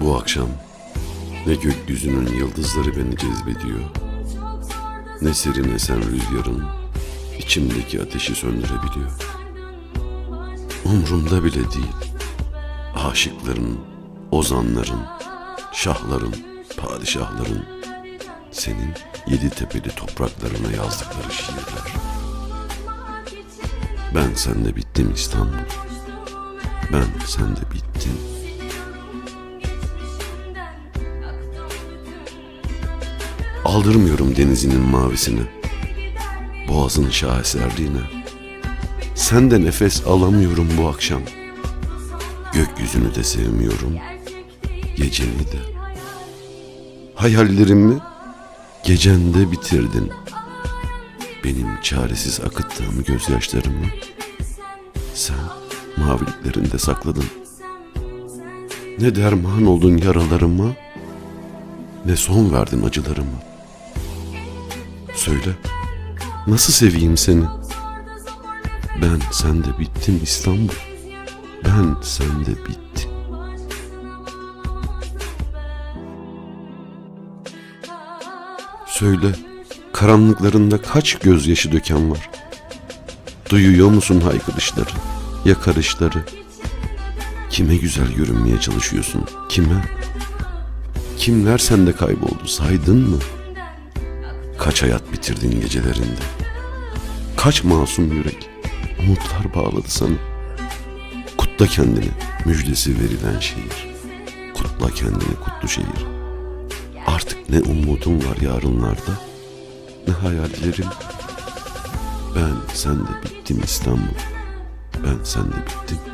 Bu akşam ne gökyüzünün yıldızları beni cezbediyor, ne serin esen rüzgarın içimdeki ateşi söndürebiliyor. Umrumda bile değil. Aşıkların, ozanların, şahların, padişahların senin yedi tepeli topraklarına yazdıkları şiirler. Ben sende bittim İstanbul. Ben sende bittim. Aldırmıyorum denizinin mavisini. Boğazın şaheserliğine. Sen de nefes alamıyorum bu akşam. Gökyüzünü de sevmiyorum. Geceni de. Hayallerimi gecende bitirdin. Benim çaresiz akıttığım gözyaşlarımı sen maviliklerinde sakladın. Ne derman oldun yaralarıma, ne son verdin acılarıma. Söyle, nasıl seveyim seni? Ben sende bittim İstanbul. Ben sende bittim. Söyle, karanlıklarında kaç gözyaşı döken var? Duyuyor musun haykırışları, yakarışları? Kime güzel görünmeye çalışıyorsun? Kime? Kimler sende kayboldu saydın mı? Kaç hayat bitirdin gecelerinde? Kaç masum yürek umutlar bağladı sana? Kutla kendini müjdesi verilen şehir. Kutla kendini kutlu şehir. Artık ne umudum var yarınlarda ne hayallerim. Ben sende bittim İstanbul. Ben sende bittim.